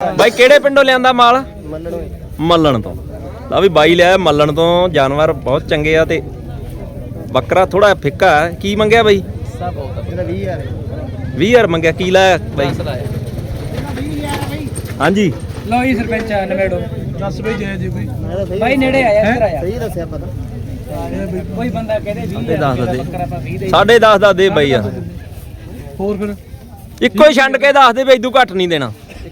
ਬਾਈ ਕਿਹੜੇ ਪਿੰਡੋਂ ਲਿਆਂਦਾ ਮਾਲ? ਮੱਲਣ ਤੋਂ। ਲਾ ਵੀ ਬਾਈ ਲਿਆ ਮੱਲਣ ਤੋਂ ਜਾਨਵਰ ਬਹੁਤ ਚੰਗੇ ਆ ਤੇ ਬੱਕਰਾ ਥੋੜਾ ਫਿੱਕਾ ਹੈ ਕੀ ਮੰਗਿਆ ਬਾਈ? ਸਭ ਇਹਦਾ 20 ਯਾਰ 20000 ਮੰਗਿਆ ਕੀ ਲਾਇਆ ਬਾਈ? ਹਾਂਜੀ। ਲਓ ਜੀ ਸਰਪੰਚ ਨਵੇੜੋ। ਦੱਸ ਬਈ ਜੈ ਜੀ ਸਹੀ ਬਾਈ ਨੇੜੇ ਆਇਆ ਇੱਧਰ ਆਇਆ। ਸਹੀ ਦੱਸਿਆ ਪਤਾ ਕੋਈ ਬੰਦਾ ਕਹਦੇ 20 ਸਾਢੇ ਦਸ ਦਾ ਦੇ। ਬੱਕਰਾ ਆਪਾਂ 20 ਦੇ ਸਾਢੇ 10 ਦਾ ਦੇ ਬਾਈ ਯਾਰ ਹੋਰ ਫਿਰ? ਇੱਕੋ ਹੀ ਛੰਡ ਕੇ ਦੱਸ ਦੇ ਵੀ ਇਦੋਂ ਘੱਟ ਨਹੀਂ ਦੇਣਾ।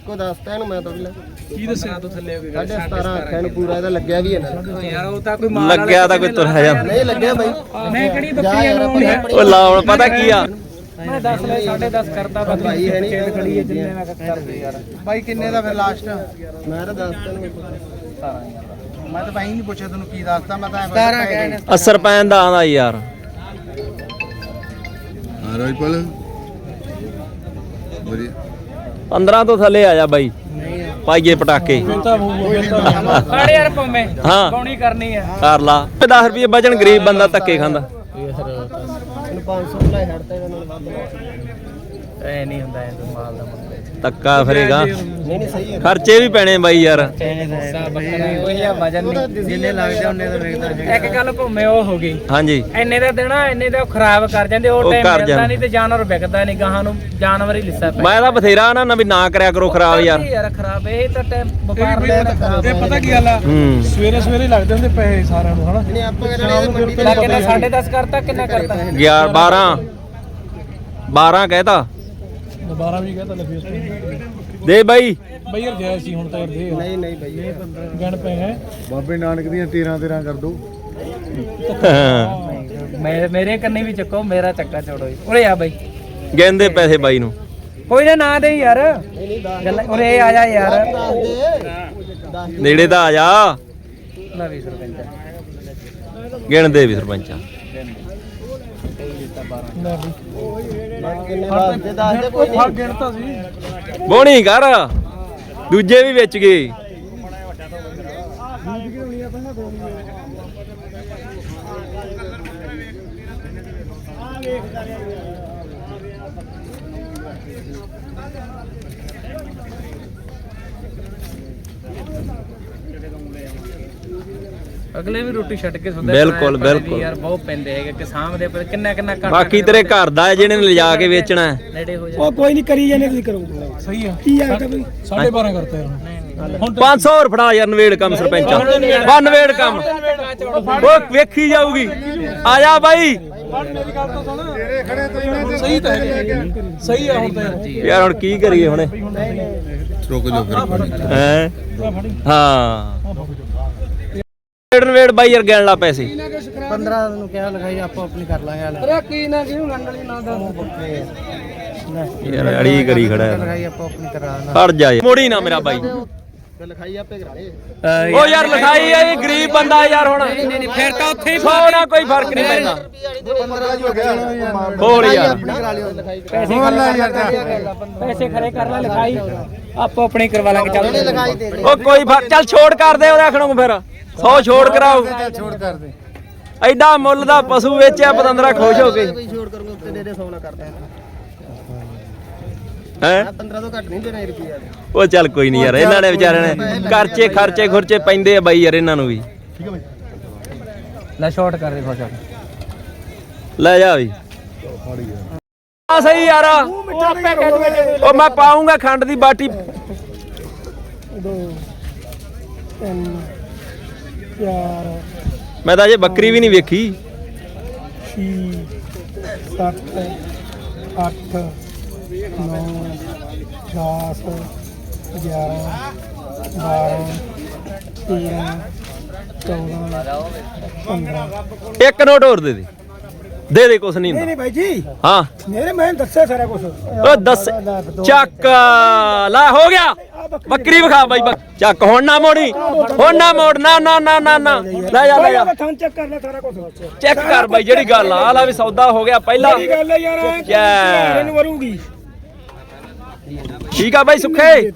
ਇੱਕੋ ਦੱਸਤਾ ਇਹਨੂੰ ਮੈਂ ਤਾਂ ਵੀ ਕੀ ਦੱਸਿਆ ਤੂੰ ਥੱਲੇ ਕੋਈ ਸਾਢੇ 17 ਆਖਿਆ ਨੂੰ ਪੂਰਾ ਇਹਦਾ ਲੱਗਿਆ ਵੀ ਇਹਨਾਂ ਯਾਰ ਉਹ ਤਾਂ ਕੋਈ ਮਾਲ ਲੱਗਿਆ ਤਾਂ ਕੋਈ ਤੁਰਿਆ ਜਾਂਦਾ ਨਹੀਂ ਲੱਗਿਆ ਬਈ। ਮੈਂ ਕਿਹੜੀ ਜਾ ਬੱਕਰੀ ਯਾਰ ਨੂੰ ਆਪਣੀ ਉਹ ਲਾਉਣ ਪਤਾ ਕੀ ਆ? ਮੈਂ 10 ਲੈ 10.5 ਕਰਤਾ ਬਸ ਭਾਈ ਹੈ ਨੀ। ਚੇੜ ਖੜੀ ਹੈ ਜਿੰਨੇ ਮੈਂ ਕਰਦੇ ਯਾਰ। ਬਾਈ ਕਿੰਨੇ ਦਾ ਫਿਰ ਲਾਸਟ ਮੈਂ ਤਾਂ ਦੱਸਤਾ ਇਹਨੂੰ 17 ਮੈਂ ਤਾਂ ਬਾਈ ਨਹੀਂ ਪੁੱਛਿਆ ਤੈਨੂੰ ਕੀ ਦੱਸਤਾ ਮੈਂ ਤਾਂ 17 ਕਹਿਣ ਅਸਰ ਪੈਣ ਦਾ ਆਂਦਾ ਯਾਰ। ਹਾਂ ਰਾਜਪਾਲ ਵਧੀਆ 15 ਤੋਂ ਥੱਲੇ ਆ ਜਾ ਬਾਈ। ਪਾਈਏ ਪਟਾਕੇ। ਸਾਢੇ ਯਾਰ ਪੰਮੇ ਹਾਂ। ਕੌਣੀ ਕਰਨੀ ਆ। ਕਰ ਲਾ। 10 ਰੁਪਏ ਬਚਣ ਗਰੀਬ ਬੰਦਾ ਧੱਕੇ ਖਾਂਦਾ। ਇਹਨੂੰ 500 ਲੈ ਛੱਡਤਾ ਇਹਨਾਂ ਨੂੰ ਵੱਧ ਐ ਨਹੀਂ ਹੁੰਦਾ ਐ ਮਾਲ ਦਾ ਮੁੱਲ। ਧੱਕਾ ਫਰੇਗਾ। ਨਹੀਂ ਨਹੀਂ ਸਹੀ ਹੈ। ਖਰਚੇ ਵੀ ਪੈਣੇ ਬਾਈ ਯਾਰ। ਉਹੀ ਆ ਵਜਨ ਨਹੀਂ ਜਿੰਨੇ ਲੱਗਦੇ ਉਹਨੇ ਤਾਂ ਵੇਖਦਾ ਇੱਕ ਗੱਲ ਭੁੰਮੇ ਉਹ ਹੋ ਗਈ। ਹਾਂਜੀ। ਇੰਨੇ ਦਾ ਦੇਣਾ ਇੰਨੇ ਦਾ ਉਹ ਖਰਾਬ ਕਰ ਜਾਂਦੇ ਉਹ ਟਾਈਮ ਮਿਲਦਾ। ਨਹੀਂ ਤੇ ਜਾਨਵਰ ਵਿਕਦਾ ਨਹੀਂ ਗਾਹਾਂ ਨੂੰ ਜਾਨਵਰ ਹੀ ਲਿੱਸਾ ਪੈ ਮੈਂ ਤਾਂ ਬਥੇਰਾ ਨਾ ਨਾ ਵੀ ਨਾ ਕਰਿਆ ਕਰੋ ਖਰਾਬ ਯਾਰ। ਯਾਰ ਖਰਾਬ ਇਹ ਤਾਂ ਟਾਈਮ ਵਪਾਰ ਲੈਣਾ ਖਰਾਬ ਇਹ ਪਤਾ ਕੀ ਗੱਲ ਆ? ਹੂੰ। ਸਵੇਰੇ ਸਵੇਰੇ ਲੱਗਦੇ ਹੁੰਦੇ ਪੈਸੇ ਸਾਰਿਆਂ ਨੂੰ ਹਨਾ? ਨਹੀਂ ਆਪਾਂ ਕਹਿੰਦੇ ਮੰਡੀ ਤੇ ਬਾਕੀ ਤਾਂ 10.5 ਕਰਤਾ ਕਿੰਨਾ ਕਰਤਾ? 11 12 12 ਕਹਿਤਾ। 12 ਵੀ ਕਹਤਾ ਲੱਗੇ ਉਸ ਦੇ ਬਾਈ। ਬਈ ਯਾਰ ਜੈ ਸੀ ਹੁਣ ਤਾਂ ਯਾਰ ਦੇ। ਨਹੀਂ ਨਹੀਂ ਬਈ। ਗਣ ਪਏ ਹੈ। ਬਾਬੇ ਨਾਨਕ ਦੀਆਂ 13 13 ਕਰ ਦੋ। ਮੇਰੇ ਮੇਰੇ ਕੰਨੀ ਵੀ ਚੱਕੋ ਮੇਰਾ ਚੱਕਾ ਛੋੜੋ ਜੀ। ਉਰੇ ਆ ਬਾਈ। ਗੈਂਦੇ ਪੈਸੇ ਬਾਈ ਨੂੰ। ਕੋਈ ਨਾ ਨਾ ਦੇ ਯਾਰ। ਗੱਲ ਉਰੇ ਆ ਜਾ ਯਾਰ। ਨੇੜੇ ਤਾਂ ਆ ਜਾ। ਲੈ ਵੀ ਸਰਪੰਚ। ਗਿਣਦੇ ਵੀ ਸਰਪੰਚਾ। ਕਿੰਨੇ ਨਹੀਂ ਗਿਣਤਾ ਸੀ ਬੋਣੀ ਕਰ। ਦੂਜੇ ਵੀ ਵਿੱਚ ਗਏ ਅਗਲੇ ਵੀ ਰੋਟੀ ਛੱਡ ਕੇ ਸੁਣਦੇ ਬਿਲਕੁਲ, ਬਿਲਕੁਲ। ਯਾਰ ਬਹੁਤ ਪੈਂਦੇ ਹੈਗੇ ਕਿ ਸਾਹਮਣੇ ਪਰ ਕਿੰਨਾ ਕਿੰਨਾ ਘੱਟ ਬਾਕੀ ਤੇਰੇ ਘਰ ਦਾ ਹੈ ਜਿਹਨੇ ਨੇ ਲਿਜਾ ਕੇ ਵੇਚਣਾ ਹੈ। ਨੇੜੇ ਹੋ ਜਾ ਉਹ ਕੋਈ ਨਹੀਂ ਕਰੀ ਜਾਂਦੇ ਤੁਸੀਂ ਕਰੋ। ਸਹੀ ਆ ਕੀ ਆ ਬਈ? 12.5 ਕਰਤੇ ਹੁਣ 500 ਹੋਰ ਫੜਾ ਯਾਰ ਨਵੇੜ ਕੰਮ ਸਰਪੰਚਾ ਬਾ ਨਵੇੜ ਕੰਮ। ਉਹ ਵੇਖੀ ਜਾਊਗੀ। ਆ ਜਾ ਬਾਈ। ਸਹੀ ਤਾਂ ਹੈ ਸਹੀ ਆ ਹੁਣ ਤਾਂ ਯਾਰ। ਹੁਣ ਕੀ ਕਰੀਏ ਹੁਣੇ? ਰੁਕ ਜਾਓ ਫਿਰ। ਹਾਂ? ਨਵੇੜ ਨਵੇੜ ਬਾਈ ਯਾਰ ਗਿਣ ਲਾ ਪੈਸੇ। 15 ਨੂੰ ਕਿਹਾ ਲਗਾਈ ਆਪੋ ਆਪਣੀ ਕਰ ਲਾਂਗੇ ਹਾਲ। ਅਰੇ ਕੀ ਨਾ ਕਿਉਂ ਗੰਡਲੀ ਨਾ ਦਾ ਯਾਰ ਅੜੀ ਕਰੀ ਖੜਾ ਹੈ। ਲਗਾਈ ਆਪੋ ਆਪਣੀ ਕਰਾ ਹਟ ਜਾ ਯਾਰ। ਮੋੜੀ ਨਾ ਮੇਰਾ ਬਾਈ। ਲਿਖਾਈ ਆਪੇ ਕਰਾ ਦੇ ਉਹ ਯਾਰ ਲਿਖਾਈ ਇਹ ਗਰੀਬ ਬੰਦਾ ਯਾਰ ਹੁਣ। ਫਿਰ ਤਾਂ ਉੱਥੇ ਹੀ ਸੌ ਨਾਲ ਕੋਈ ਫ਼ਰਕ ਨਹੀਂ ਪੈਂਦਾ। 15 ਜੀ ਹੋ ਗਿਆ ਹੋਰ ਯਾਰ। ਕਰਾ ਲਿਓ। ਲਿਖਾਈ ਪੈਸੇ ਪੈਸੇ ਖਰੇ ਕਰ ਲੈ ਲਿਖਾਈ। ਆਪੋ ਆਪਣੀ ਕਰਵਾ ਲਾਂਗੇ ਚੱਲ। ਉਹ ਕੋਈ ਫ਼ਰਕ ਚੱਲ ਛੋੜ ਕਰ ਦੇ ਫਿਰ। 100 ਛੋੜ ਕਰਾਓ। ਛੋੜ ਕਰ ਦੇ ਐਡਾ ਮੁੱਲ ਦਾ ਪਸ਼ੂ ਵੇਚਿਆ ਪਤੰਦਰਾ ਖੁਸ਼ ਹੋ ਗਏ ਕੋਈ ਛੋੜ ਕਰੂੰਗਾ ਉੱਤੇ ਦੇ ਦੇ 100 ਨਾ ਕਰਦਾ ਹੈ। 15 ਤੋਂ ਘੱਟ ਨਹੀਂ ਦੇਣਾ ਰੁਪਿਆ ਉਹ ਚੱਲ ਕੋਈ ਨਹੀਂ ਯਾਰ ਇਹਨਾਂ ਨੇ ਵਿਚਾਰਿਆਂ ਨੇ ਖਰਚੇ ਖਰਚੇ ਖੁਰਚੇ ਪੈਂਦੇ ਆ ਬਾਈ ਯਾਰ ਇਹਨਾਂ ਨੂੰ ਵੀ। ਲੈ ਸ਼ਾਰਟ ਕਰ ਦੇ ਖੁਸ਼ ਲੈ ਜਾ ਵੀ। ਆ ਸਹੀ ਯਾਰ। ਉਹ ਮੈਂ ਪਾਉਂਗਾ ਖੰਡ ਦੀ ਬਾਟੀ। ਮੈਂ ਤਾਂ ਅਜੇ ਬੱਕਰੀ ਵੀ ਨਹੀਂ ਵੇਖੀ। 7 8 9 10 11 12 13 14 15 ਇੱਕ ਨੋਟ ਹੋਰ ਦੇ ਦੇ। ਦੇ ਦੇ ਕੁਛ ਨਹੀਂ ਹੁੰਦਾ। ਨਹੀਂ ਭਾਈ ਜੀ। ਹਾਂ। ਮੇਰੇ ਮੈਂ ਦੱਸਿਆ ਸਾਰਾ ਕੁਝ ਉਹ ਦੱਸ ਚੱਕ। ਲੈ ਹੋ ਗਿਆ। ਬੱਕਰੀ ਵਿਖਾ ਬਾਈ ਬੱਕ- ਚੱਕ ਹੁਣ ਨਾ ਮੋੜੀ ਹੁਣ ਨਾ ਮੋੜ ਨਾ ਨਾ ਨਾ ਨਾ ਨਾ। ਲੈ ਜਾ ਲੈ ਜਾ। ਥਾਂ ਚੈੱਕ ਕਰ ਲੈ ਸਾਰਾ ਕੁਝ ਚੈੱਕ ਕਰ ਬਾਈ ਜਿਹੜੀ ਗੱਲ ਆ ਲਾ ਵੀ ਸੌਦਾ ਹੋ ਗਿਆ ਪਹਿਲਾ। ਕੀ ਗੱਲ ਹੈ ਯਾਰ ਯਾ। ਇਹਨੂੰ ਵਰੂਗੀ। ਠੀਕ ਆ ਬਾਈ ਸੁੱਖੇ।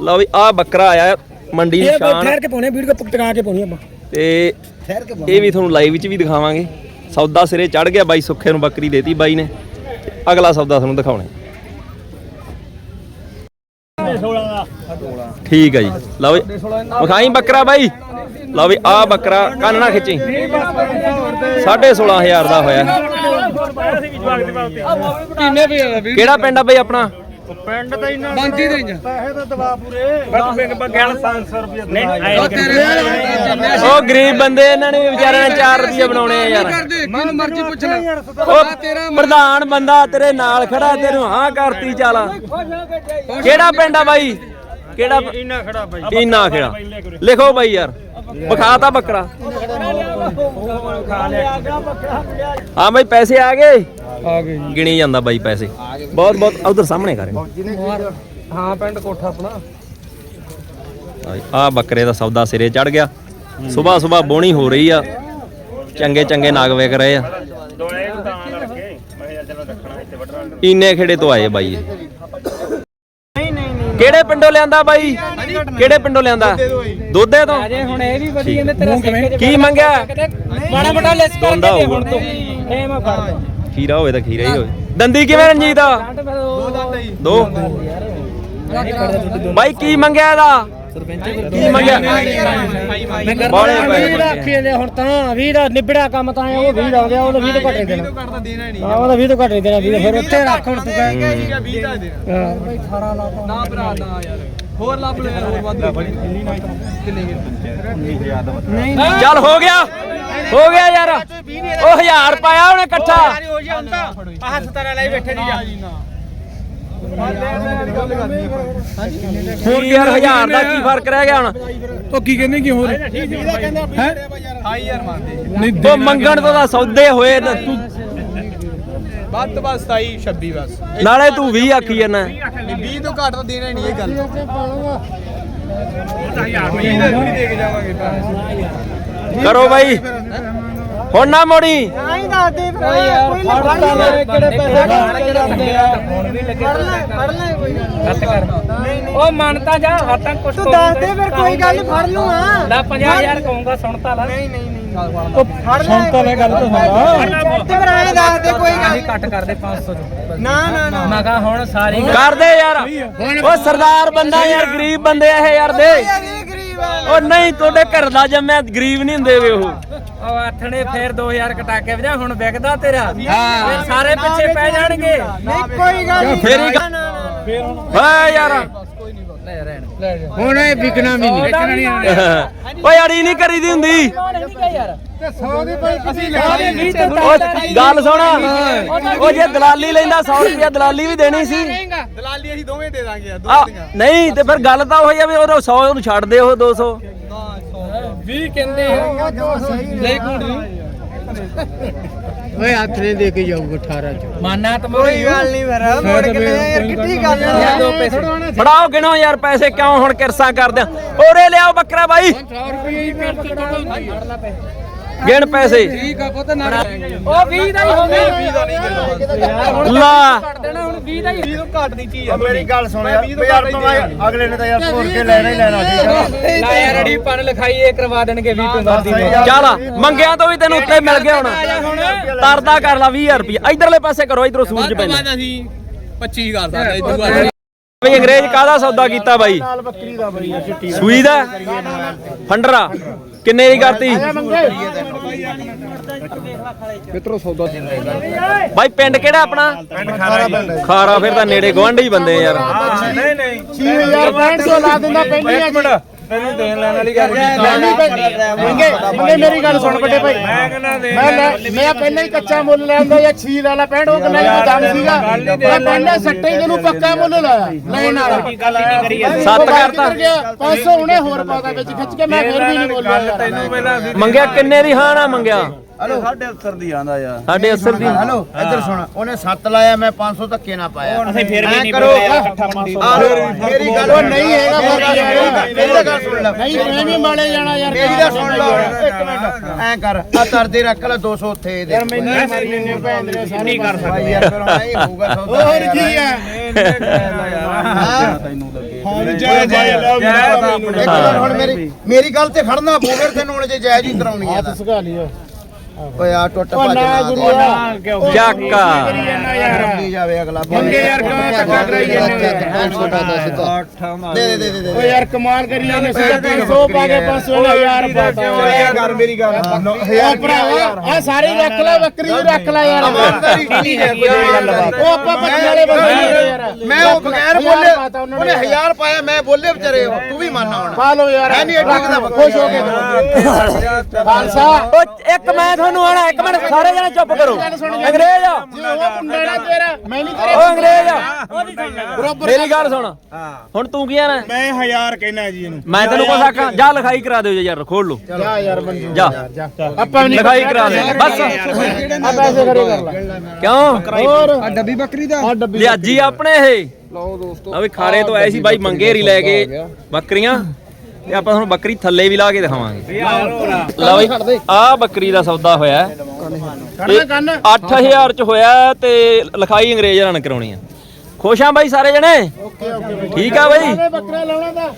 ਲਓ ਵੀ ਆ ਬੱਕਰਾ ਆਇਆ ਮੰਡੀ ਦੀ ਇਹ ਸ਼ਾਨ ਠਹਿਰ ਕੇ ਪਾਉਣੇ ਵੀਡੀਓ ਟਕਾ ਕੇ ਪਾਉਣੀ ਆਪਾਂ। ਤੇ ਠਹਿਰ ਕੇ ਇਹ ਵੀ ਤੁਹਾਨੂੰ ਲਾਈਵ ਵਿੱਚ ਵੀ ਦਿਖਾਵਾਂਗੇ। ਸੌਦਾ ਸਿਰੇ ਚੜ ਗਿਆ ਬਾਈ ਸੁੱਖੇ ਨੂੰ ਬੱਕਰੀ ਦੇਤੀ ਬਾਈ ਨੇ। ਅਗਲਾ ਸੌਦਾ ਤੁਹਾਨੂੰ ਦਿਖਾਉਣਾ ਠੀਕ ਹੈ ਜੀ। ਲਓ ਜੀ। ਵਿਖਾਈ ਬੱਕਰਾ ਬਾਈ। ਲਓ ਵੀ ਆ ਬੱਕਰਾ ਕੰਨ ਨਾ ਖਿੱਚੀ। 16500 ਦਾ ਹੋਇਆ। ਕਿੰਨੇ ਵੀ ਆ ਕਿਹੜਾ ਪਿੰਡ ਆ ਬਈ ਆਪਣਾ? ਬੰਦੀ ਦੇ ਉਹ ਗਰੀਬ ਬੰਦੇ ਇਹਨਾਂ ਨੇ ਵੀ ਵਿਚਾਰਿਆਂ ਨੇ 4 ਰੁਪਏ ਬਣਾਉਣੇ ਆ ਯਾਰ। ਕਿਹਨੂੰ ਮਰਜ਼ੀ ਪੁੱਛ ਲੈ ਉਹ ਪ੍ਰਧਾਨ ਬੰਦਾ ਤੇਰੇ ਨਾਲ ਖੜਾ ਤੈਨੂੰ ਹਾਂ ਕਰਤੀ ਚਾਲਾ। ਕਿਹੜਾ ਪਿੰਡ ਆ ਬਾਈ? ਕਿਹੜਾ ਟੀਨਾ ਖੜਾ ਬਾਈ ਟੀਨਾ ਖੜਾ। ਲਿਖੋ ਬਾਈ ਯਾਰ। ਵਿਖਾਤਾ ਬੱਕਰਾ। ਹਾਂ ਬਾਈ ਪੈਸੇ ਆ ਗਏ? ਆ ਗਏ ਗਿਣੀ ਜਾਂਦਾ ਬਾਈ ਪੈਸੇ। ਬਹੁਤ ਬਹੁਤ ਉਧਰ ਸਾਹਮਣੇ ਕਰ। ਹਾਂ ਪਿੰਡ ਕੋਠਾ ਆਪਣਾ। ਆ ਬੱਕਰੇ ਦਾ ਸੌਦਾ ਸਿਰੇ ਚੜ ਗਿਆ। ਸਵੇਰ ਸਵੇਰ ਬੋਣੀ ਹੋ ਰਹੀ ਆ। ਚੰਗੇ ਚੰਗੇ ਨਾਗ ਵੇਖ ਰਹੇ ਆ। ਇੰਨੇ ਖੇੜੇ ਤੋਂ ਆਏ ਬਾਈ ਇਹ। ਕਿਹੜੇ ਪਿੰਡੋਂ ਲਿਆਂਦਾ ਬਾਈ? ਕਿਹੜੇ ਪਿੰਡੋਂ ਲਿਆਂਦਾ? ਦੋਦੇ ਤੋਂ ਅਜੇ ਹੁਣ ਇਹ ਵੀ ਵਧੀ ਜਾਂਦੇ ਤੇਰਾ ਸਿੱਕੇ ਕੀ ਮੰਗਿਆ? ਮਾੜਾ ਮੋਟਾ ਲਿਸ ਕਰਕੇ ਦੇ। ਹੁਣ ਤੋਂ। ਇਹ ਮੈਂ ਫੜ ਦੂੰ ਖੀਰਾ ਹੋਵੇ ਤਾਂ ਖੀਰਾ ਹੀ ਹੋਵੇ। ਦੰਦੀ ਕਿਵੇਂ ਰਣਜੀਤ? ਉਹ ਦੋ। ਬਾਈ ਕੀ ਮੰਗਿਆ ਇਹਦਾ? ਕੀ ਮੰਗਿਆ। ਮੈਂ ਬਾਹਲੇ ਕਰਦਾ ਪੈਸੇ। 20 ਦਾ ਆਖੀ ਦੇ ਹੁਣ ਤਾਂ 20 ਦਾ ਨਿਬੜਿਆ ਕੰਮ ਤਾਂ ਉਹ 20 ਦਾ ਹੋ ਗਿਆ ਉਹਦਾ 20 ਤੋਂ ਘੱਟ ਨਹੀਂ ਦੇਣਾ। ਹਾਂ ਉਹਦਾ 20 ਤੋਂ ਘੱਟ ਨਹੀਂ ਦੇਣਾ 20 ਦਾ। ਫਿਰ ਉੱਥੇ ਰੱਖ ਹੁਣ ਤੂੰ ਕਹਿ। ਨਾ ਭਰਾ ਨਾ ਯਾਰ ਹੋਰ ਲੱਭ ਲੈ ਹੋਰ ਵੱਧ ਨਹੀਂ ਚੱਲ ਹੋ ਗਿਆ ਹੋ ਗਿਆ ਯਾਰ। ਉਹ 1000 ਪਾਇਆ ਉਹਨੇ ਇਕੱਠਾ। ਹੋਰ ਯਾਰ 1000 ਦਾ ਕੀ ਫ਼ਰਕ ਰਹਿ ਗਿਆ ਹੁਣ? ਉਹ ਕੀ ਕਹਿੰਦੇ ਕੀ ਹੋਰ? ਹੈ? ਉਹ ਮੰਗਣ ਤੋਂ ਤਾਂ ਸੌਦੇ ਹੋਏ ਨਾ ਤੂੰ ਵੱਧ ਤੋਂ ਵੱਧ 27 26 ਬਸ। ਨਾਲੇ ਤੂੰ 20 ਆਖੀ ਜਾਂਦਾ 20 ਤੋਂ ਘੱਟ ਤਾਂ ਦੇਣਾ ਹੀ ਨਹੀਂ ਇਹ ਗੱਲ। ਕਰੋ ਬਾਈ। ਹੁਣ ਨਾ ਮੋੜੀ। ਯਾਰ ਫੜਦਾ ਲੈ। ਕਿਹੜੇ ਪੈਸੇ ਖਾਣ ਜਾਂਦੇ ਆ? ਹੁਣ ਵੀ ਲੱਗੇ ਫੜ ਲੈ ਕੋਈ। ਗੱਲ ਕਰ। ਉਹ ਮੰਨਤਾ ਜਾ ਹੱਥਾਂ ਕੁਛ ਤੂੰ ਦੱਸ ਦੇ ਫਿਰ ਕੋਈ ਗੱਲ ਨਹੀਂ ਫੜ ਲੂੰ ਆ ਲੈ 50000 ਕਹੂੰਗਾ ਸੁਣਤਾ ਲੈ। ਨਹੀਂ ਨਹੀਂ ਨਹੀਂ ਸੁਣ ਤਾਂ ਲੈ ਗੱਲ ਤਾਂ ਸੁਣਾ। ਤੇ ਫਿਰ ਐਂ ਦੱਸ ਦੇ ਕੋਈ ਗੱਲ ਘੱਟ ਕਰ ਦੇ 500 ਚ। ਨਾ ਨਾ ਨਾ। ਮੈਂ ਕਹਾ ਹੁਣ ਸਾਰੀ ਕਰਦੇ ਯਾਰ। ਉਹ ਸਰਦਾਰ ਬੰਦਾ ਯਾਰ ਗਰੀਬ ਬੰਦੇ ਆ ਇਹ ਯਾਰ ਦੇ। ਉਹ ਨਹੀਂ ਤੁਹਾਡੇ ਘਰ ਦਾ ਜੰਮਿਆ ਗਰੀਬ ਨਹੀਂ ਹੁੰਦੇ ਵੇ ਉਹ। ਉਹ ਆਥਣੇ ਫੇਰ 2000 ਕਟਾ ਕੇ ਵਜਾ ਹੁਣ ਵਿਕਦਾ ਤੇਰਾ। ਫਿਰ ਸਾਰੇ ਪਿੱਛੇ ਪੈ ਜਾਣਗੇ। ਨਹੀਂ ਕੋਈ ਗੱਲ ਫੇਰ ਹੀ ਯਾਰ। ਹੁਣ ਇਹ ਵਿਕਣਾ ਵੀ ਨਹੀਂ। ਵਿਕਣਾ ਨਹੀਂ ਓਏ ਅੜੀ ਨਹੀਂ ਕਰੀਦੀ ਹੁੰਦੀ। ਯਾਰ। ਅਸੀਂ ਗੱਲ ਸੁਣ। ਉਹ ਜੇ ਦਲਾਲੀ ਲੈਂਦਾ 100 ਰੁਪਇਆ ਦਲਾਲੀ ਵੀ ਦੇਣੀ ਸੀ। ਦਲਾਲੀ ਅਸੀਂ ਦੋਵੇਂ ਦੇ ਦਾਂਗੇ ਯਾਰ ਨਹੀਂ ਤੇ ਫਿਰ ਗੱਲ ਤਾਂ ਉਹੀ ਆ ਵੀ ਉਹ 100 ਨੂੰ ਛੱਡ ਦੇ ਉਹ 200 20 ਕਹਿੰਦੇ ਆ। ਲੈ ਕੁੰਡੀ ਓਏ ਹੱਥ ਨੇ ਦੇ ਕੇ ਜਾਊਗਾ 18 ਚ। ਮਾਨਾ ਤਾਂ ਕੋਈ ਗੱਲ ਨਹੀਂ ਮੇਰਾ ਮੋੜ ਕੇ ਲੈ ਯਾਰ ਕਿੱਡੀ ਗੱਲ ਆ। ਦੋ ਪੈਸੇ। ਫੜਾਓ ਗਿਣੋ ਯਾਰ ਪੈਸੇ ਕਿਉਂ ਹੁਣ ਕਿਰਸਾ ਕਰਦੇ ਓਰੇ ਲਿਆਓ ਬੱਕਰਾ ਬਾਈ। 100 ਰੁਪਏ ਹੀ ਕਰ ਚੁੱਕਾ ਗਿਣ ਪੈਸੇ। ਠੀਕ ਆ ਪੁੱਤ ਨਾ ਉਹ 20 ਦਾ ਹੀ ਹੋ ਗਿਆ। 20 ਦਾ ਨਹੀਂ ਲਾ। ਕੱਟ ਦੇਣਾ ਹੁਣ 20 ਦਾ ਹੀ। 20 ਤੋਂ ਘੱਟ ਦੀ ਚੀਜ਼ ਆ। ਮੇਰੀ ਗੱਲ ਸੁਣ ਯਾਰ ਯਾਰ ਅਗਲੇ ਨੇ ਤਾਂ ਯਾਰ ਭੋਰ ਕੇ ਲੈਣਾ ਹੀ ਲੈਣਾ ਠੀਕ ਆ? ਨਾ ਯਾਰ ਅੜੀ ਪਨ ਲਿਖਾਈ ਇਹ ਕਰਵਾ ਦੇਣਗੇ 20 ਤੋਂ ਮਰਦੀ ਦੇ ਚੱਲ ਮੰਗਿਆ ਤੋਂ ਵੀ ਤੈਨੂੰ ਉੱਤੇ ਮਿਲ ਗਿਆ ਹੁਣ। ਤਰਦਾ ਕਰ ਲਾ 20000 ਰੁਪਇਆ ਇਧਰਲੇ ਪਾਸੇ ਕਰੋ ਇਧਰੋਂ ਸੂਰਜ ਪੈਂਦਾ। ਅਸੀਂ 25 ਕਰ ਸਕਦੇ ਇਦੋਂ ਬਾਅਦ ਬਈ ਅੰਗਰੇਜ਼ ਕਾਹਦਾ ਸੌਦਾ ਕੀਤਾ ਬਾਈ? ਬੱਕਰੀ ਦਾ ਬਈ ਚਿੱਟੀ ਸੂਈ ਦਾ। ਫੰਡਰਾ। ਕਿੰਨੇ ਦੀ ਕਰਤੀ? ਮਿੱਤਰੋ ਸੌਦਾ ਬਾਈ ਪਿੰਡ ਕਿਹੜਾ ਆਪਣਾ? ਖਾਰਾ ਫਿਰ ਤਾਂ ਨੇੜੇ ਗਵਾਂਢੀ ਬੰਦੇ ਯਾਰ। ਨਹੀਂ ਨਹੀਂ। 6500 ਲਾ ਦਿੰਦਾ ਪਹਿਲੀ ਇੱਕ ਮਿੰਟ। ਤੈਨੂੰ ਦੇਣ ਲੈਣ ਵਾਲੀ ਗੱਲ ਮੰਗੇ ਮੰਗੇ ਮੇਰੀ ਗੱਲ ਸੁਣ ਵੱਡੇ ਭਾਈ। ਮੈਂ ਕਹਿੰਦਾ ਦੇ ਮੈਂ ਲੈ- ਮੈਂ ਪਹਿਲਾਂ ਹੀ ਕੱਚਾ ਮੁੱਲ ਲੈਂਦਾ ਜਾਂ 6 ਵਾਲਾ 65 ਉਹ ਕਿੰਨਾ ਹੀ ਦਮ ਸੀਗਾ। ਮੈਂ ਪਹਿਲਾਂ ਸੱਟੇ ਹੀ ਤੈਨੂੰ ਪੱਕਾ ਮੁੱਲ ਲਾਇਆ ਲੈਣ ਵਾਲਾ। ਗੱਲ ਹੀ ਨਹੀਂ ਕਰੀ ਸੱਤ ਕਰਤਾ 500 ਉਹਨੇ ਹੋਰ ਪਾਦਾ ਵਿੱਚ ਖਿੱਚ ਕੇ ਮੈਂ ਫਿਰ ਵੀ ਨਹੀਂ ਬੋਲਿਆ ਤੈਨੂੰ ਪਹਿਲਾਂ ਮੰਗਿਆ ਕਿੰਨੇ ਦੀ ਹਾਂ ਨਾ ਮੰਗਿਆ? ਹਲੋ 70 ਦੀ ਆਂਦਾ ਯਾਰ ਸਾਡੇ 80 ਦੀ? ਹਲੋ ਇੱਧਰ ਸੁਣ। ਉਹਨੇ 7 ਲਾਇਆ ਮੈਂ 500 ਧੱਕੇ ਨਾ ਪਾਇਆ। ਅਸੀਂ ਫਿਰ ਵੀ ਨਹੀਂ ਕਰੋ। ਮੇਰੀ ਗੱਲ ਉਹ ਨਹੀਂ ਹੈਗਾ ਮੇਰੀ ਤਾਂ ਗੱਲ ਸੁਣ ਲੈ। ਨਹੀਂ ਮੈਂ ਵੀ ਮਾਲੇ ਜਾਣਾ ਯਾਰ। ਮੇਰੀ ਤਾਂ ਸੁਣ ਲਓ ਇੱਕ ਮਿੰਟ। ਐ ਕਰ। ਆ ਤਰਦੇ ਰੱਖ ਲੈ 200 ਉੱਥੇ ਦੇ। ਯਾਰ ਮੈਨੂੰ ਹੀ ਮਾਰੀ ਜੰਨੇ ਭੈਣ ਦੇ ਸਾਰੇ ਕਰ ਭਾਈ ਯਾਰ ਫਿਰ ਹੁਣ ਇਹ ਹੋਊਗਾ ਸੌਦਾ। ਹੋਰ ਕੀ ਹੈ? ਹੁਣ ਜੈ ਜੈ ਇੱਕ ਮਿੰਟ ਹੁਣ ਮੇਰੀ ਮੇਰੀ ਗੱਲ ਤੇ ਖੜਨਾ ਪਊ ਫਿਰ ਤੈਨੂੰ ਹੁਣ ਜੇ ਜਾਇਜ਼ ਹੀ ਕਰਾਉਣੀ ਆ ਤਾਂ। ਸੁਗਾ ਲਿਓ। ਓਏ ਆ ਟੁੱਟ ਭੱਜ ਨਾ ਨਾ ਗੁਰੂਆ ਚੱਕਾ। ਰੱਬੀ ਜਾਵੇ ਅਗਲਾ ਮੰਗੇ ਯਾਰ ਕਿਉਂ ਧੱਕਾ ਕਰਾਈ ਜਾਂਦੇ ਦੇ ਦੇ ਦੇ ਦੇ। ਓ ਯਾਰ ਕਮਾਲ ਕਰੀ ਜਾਂਦੇ ਸਿੱਧਾ 500 ਪਾ ਕੇ 500 ਦਾ ਯਾਰ ਪਾਤਾ ਕਰ ਮੇਰੀ ਗੱਲ ਓ ਭਰਾਵਾ ਆ ਸਾਰੇ ਰੱਖ ਲੈ ਬੱਕਰੀ ਵੀ ਰੱਖ ਲੈ ਯਾਰ। ਆਪਾਂ ਵਾਲੇ ਬੰਦੇ ਯਾਰ। ਮੈਂ ਉਹ ਬਗੈਰ ਹਜ਼ਾਰ ਬੋਲੇ ਉਹਨਾਂ ਉਹਨੇ ਨੇ। ਹਜ਼ਾਰ ਪਾਇਆ ਮੈਂ ਬੋਲੇ ਵਿਚਾਰੇ ਤੂੰ ਵੀ ਮੰਨ ਹੁਣ। ਪਾ ਲਓ ਯਾਰ। ਹੈ ਨਹੀਂ ਐਡੀ ਕਿਦਾ ਖੁਸ਼ ਹੋ ਕੇ ਖਾਲਸਾ। ਇੱਕ ਮੈਂ ਤੁਹਾਨੂੰ ਆਣਾ ਇੱਕ ਮਿੰਟ ਸਾਰੇ ਜਣੇ ਚੁੱਪ ਕਰੋ। ਅੰਗਰੇਜ਼ ਆ। ਉਹ ਮੁੰਡਾ ਨਾ ਤੇਰਾ ਮੈਂ ਨਹੀਂ ਤੇਰੇ। ਉਹ ਅੰਗਰੇਜ਼ ਆ। ਮੇਰੀ ਗੱਲ ਸੁਣ। ਹੁਣ ਤੂੰ ਕੀ ਆਣਾ? ਮੈਂ ਹਜ਼ਾਰ ਕਹਿਣਾ ਜੀ ਇਹਨੂੰ। ਮੈਂ ਤੈਨੂੰ ਕੁਛ ਆਖਾਂ ਜਾ ਲਿਖਾਈ ਕਰਾ ਦਿਓ ਯਾਰ ਖੋਲ ਲਓ। ਜਾ ਯਾਰ ਮੰਜੂ ਜਾ। ਆਪਾਂ ਵੀ ਨਹੀਂ ਲਿਖਾਈ ਕਰਾ ਦੇ। ਬਸ। ਆ ਪੈਸੇ ਖੜੇ ਕਰ ਲੈ। ਕਿਉਂ? ਹੋਰ ਆ ਡੱਬੀ ਬੱਕਰੀ ਦਾ। ਆ ਡੱਬੀ ਲਿਆਜੀ ਆਪਣੇ ਇਹ। ਲਓ ਦੋਸਤੋ ਆ ਵੀ ਖਾਰੇ ਤੋਂ ਆਏ ਸੀ ਬਾਈ ਮੰਗੇਰੀ ਲੈ ਕੇ ਬੱਕਰੀਆਂ। ਤੇ ਆਪਾਂ ਤੁਹਾਨੂੰ ਬੱਕਰੀ ਥੱਲੇ ਵੀ ਲਾ ਕੇ ਦਿਖਾਵਾਂਗੇ। ਲਓ ਬਈ ਆ ਬੱਕਰੀ ਦਾ ਸੌਦਾ ਹੋਇਆ। ਹੈ। ਕੰਨ 8000 ਚ ਹੋਇਆ ਤੇ ਲਿਖਾਈ ਅੰਗਰੇਜ਼ਾਂ ਨੇ ਕਰਾਉਣੀ ਆ। ਖੁਸ਼ ਆ ਬਾਈ ਸਾਰੇ ਜਣੇ? ਠੀਕ ਆ ਬਾਈ? ਬੱਕਰਾ ਲਾਉਣਾ ਦਾ